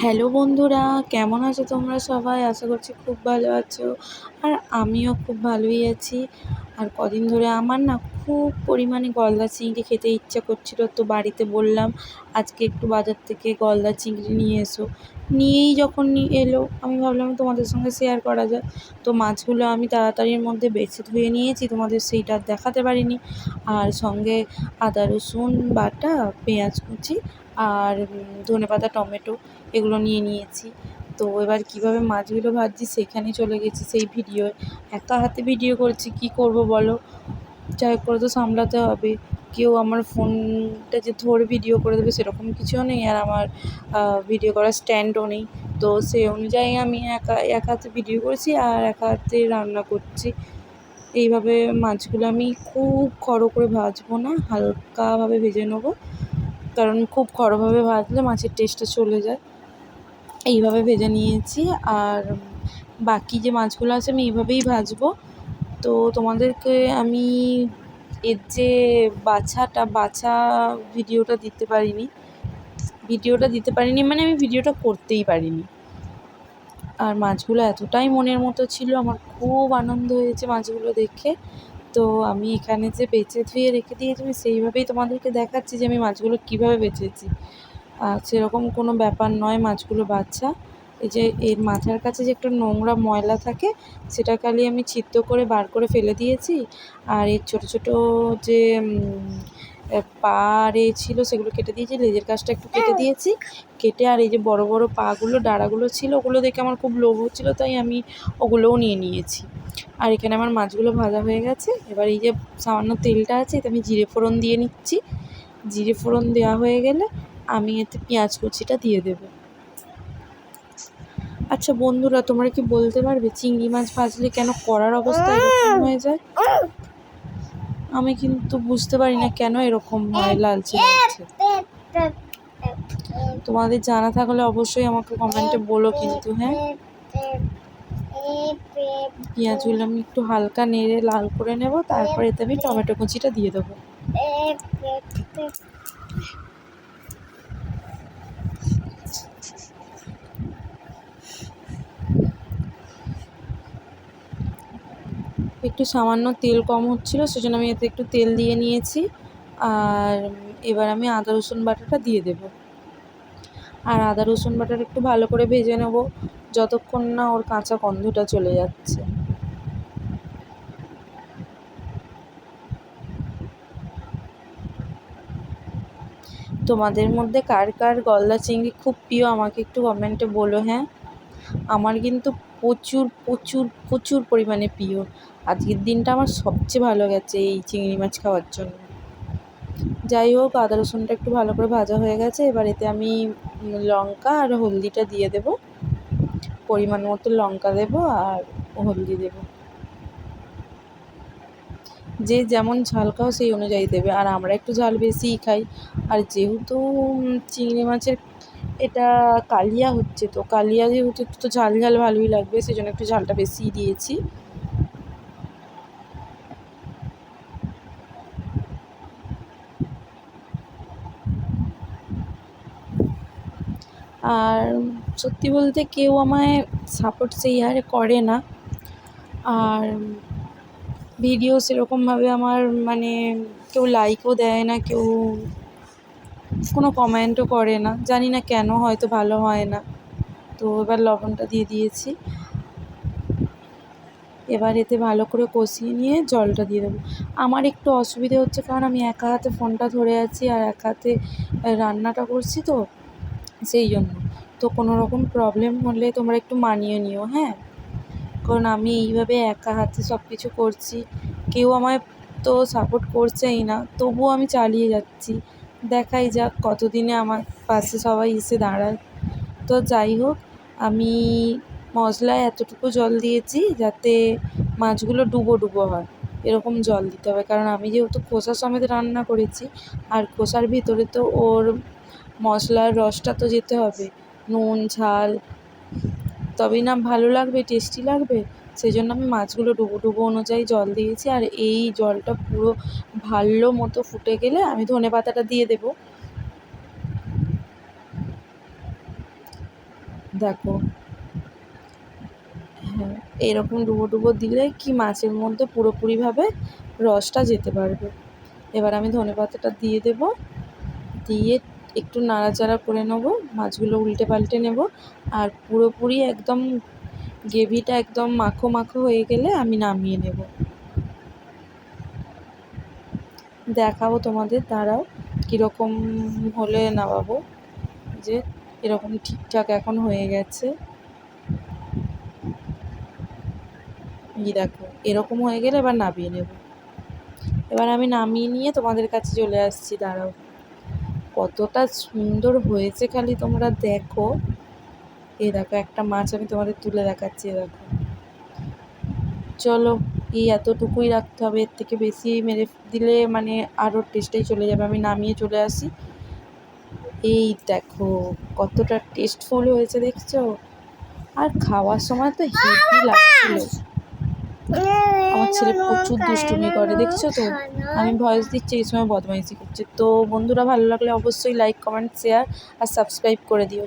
Hello বন্ধুরা, কেমন আছো তোমরা সবাই? আশা করছি খুব ভালো আছো। আর আমিও খুব ভালোই আছি। আর কদিন ধরে আমার না খুব পরিমাণে গলদা চিংড়ি খেতে ইচ্ছা করছিল, তো বাড়িতে বললাম, আজকে একটু বাজার থেকে গলদা চিংড়ি নিয়ে এসো। নিয়েই যখন নিয়ে এলো, আমি ভাবলাম তোমাদের সঙ্গে শেয়ার করা যায় তো মাছগুলো আমি তাড়াতাড়ির মধ্যে বেছে ধুয়ে নিয়েছি, তোমাদের সেইটা দেখাতে পারিনি। আর সঙ্গে আদা, রসুন, বাটা, পেঁয়াজ কুচি আর ধনেপাতা, টমেটো এগুলো নিয়ে নিয়েছি। তো এবার কীভাবে মাছগুলো ভাজছি সেখানে চলে গেছি সেই ভিডিওয়। একা হাতে ভিডিও করছি, কী করব বলো? যাই করে তো সামলাতে হবে। কেউ আমার ফোনটা যে ধরে ভিডিও করে দেবে সেরকম কিছুও নেই আর আমার ভিডিও করার স্ট্যান্ডও নেই। তো সেই অনুযায়ী আমি একা, এক হাতে ভিডিও করছি আর এক হাতে রান্না করছি। এইভাবে মাছগুলো আমি খুব খড়ো করে ভাজবো না, হালকাভাবে ভেজে নেব। কারণ খুব খড়োভাবে ভাজলে মাছের টেস্টটা চলে যায়। এইভাবে ভেজে নিয়েছি আর বাকি যে মাছগুলো আছে আমি এইভাবেই ভাজবো। তো তোমাদেরকে আমি এর যে বাছাটা, বাছা ভিডিওটা দিতে পারিনি। ভিডিওটা দিতে পারিনি মানে আমি ভিডিওটা করতেই পারিনি। আর মাছগুলো এতটাই মনের মতো ছিল, আমার খুব আনন্দ হয়েছে মাছগুলো দেখে। তো আমি এখানে যে বেঁচে ধুয়ে রেখে দিয়েছি, আমি সেইভাবেই তোমাদেরকে দেখাচ্ছি যে আমি মাছগুলো কীভাবে বেছেছি সেরকম কোনো ব্যাপার নয় মাছগুলো বাচ্চা। এই যে এর মাথার কাছে যে একটা নোংরা ময়লা থাকে, সেটা খালি আমি ছিদ্র করে বার করে ফেলে দিয়েছি। আর এর ছোটো ছোটো যে পা আর এ ছিল, সেগুলো কেটে দিয়েছি। লেজের কাছটা একটু কেটে দিয়েছি। কেটে আর এই যে বড় বড় পাগুলো, ডাঁড়াগুলো ছিল, ওগুলো দেখে আমার খুব লোভ হচ্ছিল, তাই আমি ওগুলোও নিয়ে নিয়েছি। আর এখানে আমার মাছগুলো ভাজা হয়ে গেছে। এবার এই যে সামান্য তেলটা আছে এতে আমি জিরে ফোড়ন দিয়ে নিচ্ছি। জিরে ফোড়ন দেওয়া হয়ে গেলে আমি এতে পেঁয়াজ কুচিটা দিয়ে দেবো। আচ্ছা বন্ধুরা, তোমরা কি বলতে পারবে চিংড়ি মাছ ভাজলে কেন কড়ার অবস্থা এরকম হয়ে যায়? আমি কিন্তু বুঝতে পারি না কেন এরকম হয় লালচে। তোমাদের জানা থাকলে অবশ্যই আমাকে কমেন্টে বলো কিন্তু হ্যাঁ? পেঁয়াজগুলো আমি একটু হালকা নেড়ে লাল করে নেব, তারপরে এতে আমি টমেটো কুচিটা দিয়ে দেবো। একটু সামান্য তেল কম হচ্ছিল, সেজন্য আমি এতে একটু তেল দিয়ে নিয়েছি। আর এবার আমি আদা, রসুন বাটাটা দিয়ে দেবো। আর আদা, রসুন বাটাটা একটু ভালো করে ভেজে নেব, যতক্ষণ না ওর কাঁচা গন্ধটা চলে যাচ্ছে। তোমাদের মধ্যে কার কার গলদা চিংড়ি খুব প্রিয়, আমাকে একটু কমেন্টে বলো হ্যাঁ? আমার কিন্তু প্রচুর প্রচুর প্রচুর পরিমাণে প্রিয়। আজকের দিনটা আমার সবচেয়ে ভালো গেছে এই চিংড়ি মাছ খাওয়ার জন্য। যাই হোক, আদা রসুনটা একটু ভালো করে ভাজা হয়ে গেছে। এবার এতে আমি লঙ্কা আর হলদিটা দিয়ে দেব। পরিমাণ মতো লঙ্কা দেব আর হলদি দেব। যে যেমন ঝাল খাও সেই অনুযায়ী দেবে। আর আমরা একটু ঝাল বেশিই খাই। আর যেহেতু চিংড়ি মাছের এটা কালিয়া হচ্ছে তো, কালিয়া যেহেতু একটু তো ঝাল ঝাল ভালোই লাগবে সেই জন্য একটু ঝালটা বেশিই দিয়েছি। আর সত্যি বলতে কেউ আমায় সাপোর্ট সেই হারে করে না। আর ভিডিও সেরকমভাবে আমার মানে কেউ লাইকও দেয় না, কেউ কোনো কমেন্টও করে না। জানি না কেন হয়তো ভালো হয় না। তো এবার লবণটা দিয়ে দিয়েছি। এবার এতে ভালো করে কষিয়ে নিয়ে জলটা দিয়ে দেবো। আমার একটু অসুবিধে হচ্ছে কারণ আমি একা হাতে ফোনটা ধরে আছি আর এক হাতে রান্নাটা করছি তো, সেই জন্য। তো কোনো রকম প্রবলেম হলে তোমরা একটু মানিয়ে নিও হ্যাঁ? কারণ আমি এইভাবে একা হাতে সব কিছু করছি। কেউ আমায় তো সাপোর্ট করছেই না, তবুও আমি চালিয়ে যাচ্ছি। দেখাই যাক কতদিনে আমার পাশে সবাই এসে দাঁড়ায়। তো যাই হোক, আমি মশলায় এতটুকু জল দিয়েছি যাতে মাছগুলো ডুবো ডুবো হয়। এরকম জল দিতে হবে, কারণ আমি যেহেতু খোসা সমেত রান্না করেছি, আর খোসার ভিতরে তো ওর মশলার রসটা তো যেতে হবে। নুন, ঝাল, তবেই না ভালো লাগবে, টেস্টি লাগবে? সেই জন্য আমি মাছগুলো ডুবো ডুবো অনুযায়ী জল দিয়েছি আর এই জলটা পুরো ভালো মতো ফুটে গেলে আমি ধনে পাতাটা দিয়ে দেবো। দেখো। হ্যাঁ এরকম ডুবো ডুবো দিলে কি মাছের মধ্যে পুরোপুরিভাবে রসটা যেতে পারবে। এবার আমি ধনেপাতাটা দিয়ে দেবো। দিয়ে একটু নাড়াচাড়া করে নেব, মাছগুলো উল্টে পাল্টে নেব আর পুরোপুরি একদম গ্রেভিটা একদম মাখো মাখো হয়ে গেলে আমি নামিয়ে নেব। দেখাবো তোমাদের, দাঁড়াও, কীরকম হলে নামাবো, যে এরকম ঠিকঠাক এখন হয়ে গেছে। দেখো, এরকম হয়ে গেলে এবার নামিয়ে নেব। এবার আমি নামিয়ে নিয়ে তোমাদের কাছে চলে আসছি, দাঁড়াও। কতটা সুন্দর হয়েছে খালি তোমরা দেখো। এ দেখো, একটা মাছ আমি তোমাদের তুলে দেখাচ্ছি, এ দেখো। চলো, এই এতটুকুই রাখতে হবে, এর থেকে বেশি মেরে দিলে মানে আরও টেস্টেই চলে যাবে। আমি নামিয়ে চলে আসি। এই দেখো, কতটা টেস্টফুল হয়েছে, দেখছ? আর খাওয়ার সময় তো হেভি লাগছিল। আমার ছেলে প্রচুর দুষ্টুমি করে, দেখছ তো? আমি ভয়েস দিচ্ছি, এই সময় বদমাইশি করছে। তো বন্ধুরা, ভালো লাগলে অবশ্যই লাইক কমেন্ট শেয়ার আর সাবস্ক্রাইব করে দিও।